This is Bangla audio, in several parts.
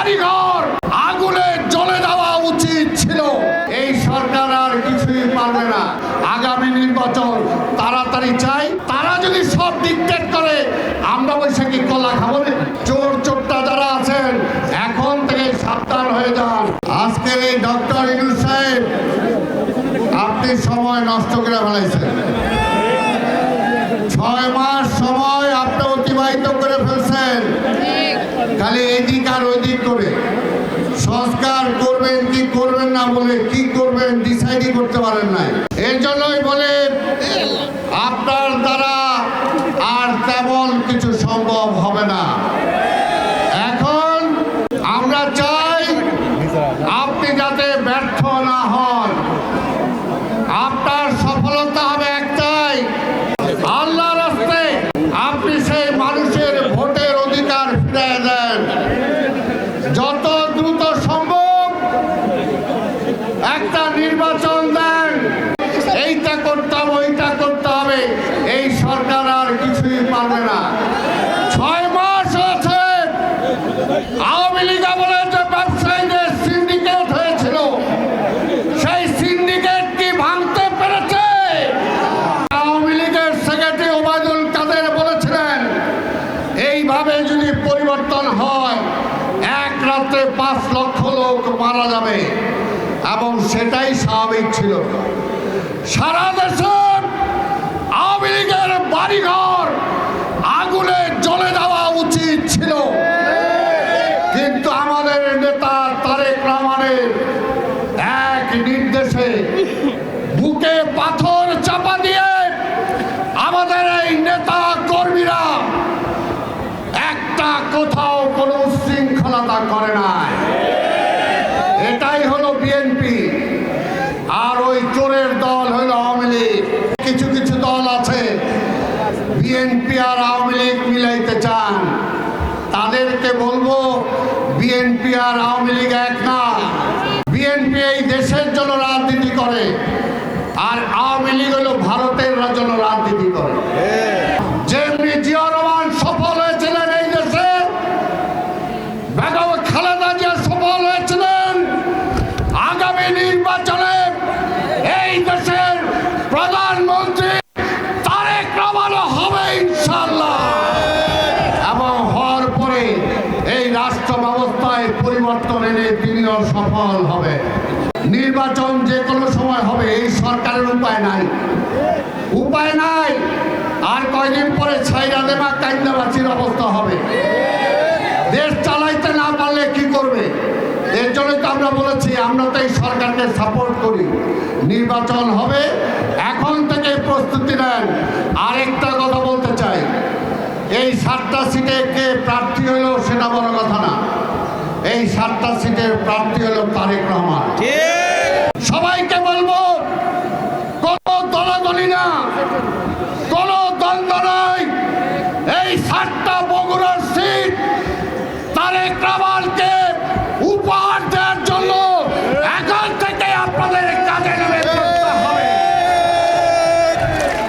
বাড়িঘর আগুনে জ্বলে দেওয়া উচিত ছিল। এই সরকার আর কিছুই পারবে না। আগামী নির্বাচন তাড়াতাড়ি চাই। তারা যদি সব ডিকটেট করে, আমরা বৈশাখী কলা খাব চোর চোরটা যারা আছেন, এখন থেকে সাবধান হয়ে যান। আজকের এই ডক্টর ইনুস সাহেব, আপনি সময় নষ্ট করে ফেলাইছেন। ছয় মাস সময় আপনি অতিবাহিত করে ফেলছেন। খালি এদিক আর ওইদিক করে সংস্কার করবেন কি করবেন না বলে কি করবেন ডিসাইডই করতে পারেন নাই। এর জন্যই বলে, আপনার দ্বারা আর তেমন কিছু সম্ভব হবে না এখন আমরা চাই আপনি যাতে ব্যর্থ না হন আপনার সফলতা হবে একটাই আল্লাহ রাস্তে আপনি সেই মানুষের ভোটের অধিকার ফিরে দেন যত দ্রুত সম্ভব একটা নির্বাচন দেন এইটা করতে হবে ওইটা করতে হবে এই সরকার আর কিছুই পারবে না। ছয় মাস আছে আওয়ামী লীগ আমলে যে ব্যবসায়ীদের সিন্ডিকেট হয়েছিল, সেই সিন্ডিকেট কি ভাঙতে পেরেছে? আওয়ামী লীগের সেক্রেটারি ওবায়দুল কাদের বলেছিলেন, এইভাবে যদি পরিবর্তন হয়, এক রাত্রে পাঁচ লক্ষ লোক মারা যাবে। এবং সেটাই স্বাভাবিক ছিল। সারা দেশে আওয়ামী লীগের বাড়িঘর আগুনে জ্বলে দেওয়া উচিত ছিল আমাদের নেতা তারেক রহমানের এক নির্দেশে বুকে পাথর চাপা দিয়ে আমাদের এই নেতা কর্মীরা একটা কোথাও কোনো উশৃঙ্খলতা করে নাই। এটাই হলো বিএনপি। আর ওই চোরের দল হলো আওয়ামী লীগ। কিছু কিছু দল আছে বিএনপি আর আওয়ামী লীগ মিলাইতে চান। তাদেরকে বলব বিএনপি আর আওয়ামী লীগ এক না। বিএনপি এই দেশের জন্য রাজনীতি করে। আর আওয়ামী লীগ হল ভারতের জন্য সফল হবে। নির্বাচন যে কোনো সময় হবে, এই সরকারের উপায় নাই। উপায় নাই। আর কয়দিন পরে ছাইরা দেবা, কাইন্দাবাসীর অবস্থা হবে। দেশ চালাইতে না পারলে কি করবে? এর জন্য তো আমরা বলেছি, আমরা তো এই সরকারকে সাপোর্ট করি। নির্বাচন হবে, এখন থেকে প্রস্তুতি নেন। আরেকটা কথা বলতে চাই। এই সাতটা সিটে কে প্রার্থী হলো সেটা বড় কথা এই সাতটা সিটের প্রার্থী হলো তারেক রহমান। সবাইকে বলব কোনো দলাদলি না কোনো দ্বন্দ্ব নাই। এই সাতটা বগুড়ার সিট তারেক রহমানকে উপহার দেওয়ার জন্য এখন থেকে আপনাদের কাজে নেমে হবে।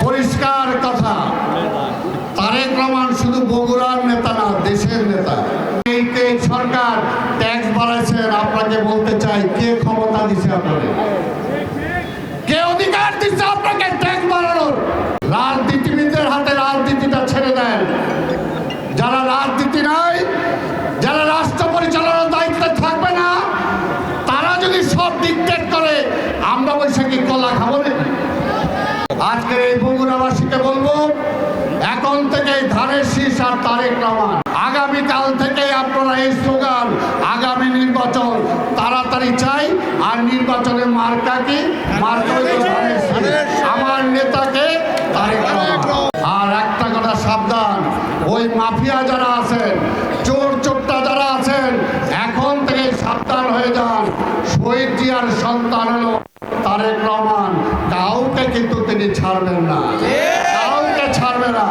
পরিষ্কার কথা তারেক রহমান শুধু বগুড়ার বৈশাখী কলা খাব না আজকে এই বগুড়াবাসীকে বলব, এখন থেকে ধানের শীষ আর তারেক রহমান। আগামীকাল থেকে আপনারা এই স্লোগান, আগামী নির্বাচন তাড়াতাড়ি চাই, আর নির্বাচনে মার্কা কি? আমার নেতাকে তারেক আর একটা কথা সাবধান, ওই মাফিয়া যারা আছেন, চোর চোরটা যারা আছেন, এখন থেকে সাবধান হয়ে যান। শহীদ জিয়ার সন্তান হলো তারেক রহমান কাউকে কিন্তু তিনি ছাড়বেন না। কাউকে ছাড়বে না।